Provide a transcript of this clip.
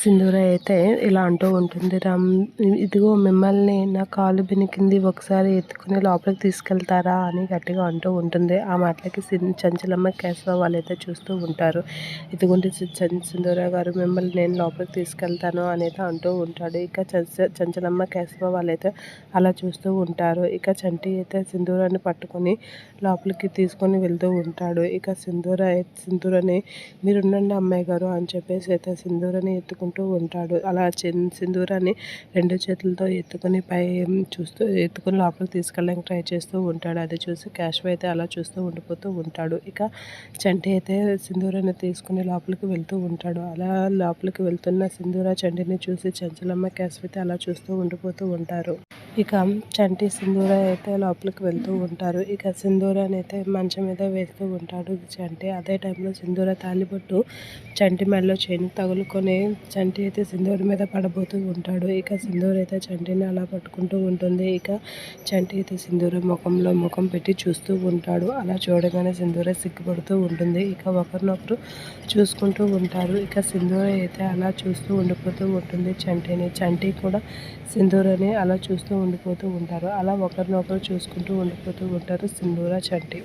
సింధూర అయితే ఇలా అంటూ ఉంటుంది. రామ్ ఇదిగో మిమ్మల్ని నా కాలు బెనికింది ఒకసారి ఎత్తుకుని లోపలికి తీసుకెళ్తారా అని గట్టిగా అంటూ ఉంటుంది. ఆ మాటలకి చంచలమ్మ కేశవ వాళ్ళైతే చూస్తూ ఉంటారు. ఇదిగోండి సింధూర గారు మిమ్మల్ని నేను లోపలికి తీసుకెళ్తాను అనేది అంటూ ఉంటాడు. ఇక చంచలమ్మ కేశవ వాళ్ళైతే అలా చూస్తూ ఉంటారు. ఇక చంటి అయితే సింధూరాన్ని పట్టుకొని లోపలికి తీసుకొని వెళ్తూ ఉంటాడు. ఇక సింధూర సింధూరని మీరుండండి అమ్మాయి గారు అని చెప్పేసి అయితే సింధూరని చేసుకుంటూ ఉంటాడు. అలా సింధూరాన్ని రెండు చేతులతో ఎత్తుకొని పై చూస్తూ ఎత్తుకొని లోపలికి తీసుకెళ్ళడానికి ట్రై చేస్తూ ఉంటాడు. అది చూసి క్యాష్వ అయితే అలా చూస్తూ ఉండిపోతూ ఉంటాడు. ఇక చంటి అయితే సింధూరాన్ని తీసుకుని లోపలికి వెళ్తూ ఉంటాడు. అలా లోపలికి వెళ్తున్న సింధూర చంటిని చూసి చంచలమ్మ క్యాష్వ అయితే అలా చూస్తూ ఉండిపోతూ ఉంటారు. ఇక చంటి సింధూర అయితే లోపలికి వెళ్తూ ఉంటారు. ఇక సింధూరాన్ని అయితే మంచం మీద వేస్తూ ఉంటాడు చంటి. అదే టైంలో సింధూర తాలిబొట్టు చంటి మెడలో చేను తగులుకొని చంటి అయితే సింధూర మీద పడబోతూ ఉంటాడు. ఇక సింధూర అయితే చంటిని అలా పట్టుకుంటూ ఉంటుంది. ఇక చంటి అయితే సింధూర ముఖంలో ముఖం పెట్టి చూస్తూ ఉంటాడు. అలా చూడగానే సింధూర సిగ్గుపడుతూ ఉంటుంది. ఇక ఒకరినొకరు చూసుకుంటూ ఉంటారు. ఇక సింధూర అయితే అలా చూస్తూ ఉండిపోతూ ఉంటుంది. చంటిని చంటి కూడా సింధూరని అలా చూస్తూ ఉండిపోతూ ఉంటారు. అలా ఒకరినొకరు చూసుకుంటూ ఉండిపోతూ ఉంటారు సింధూర చంటి.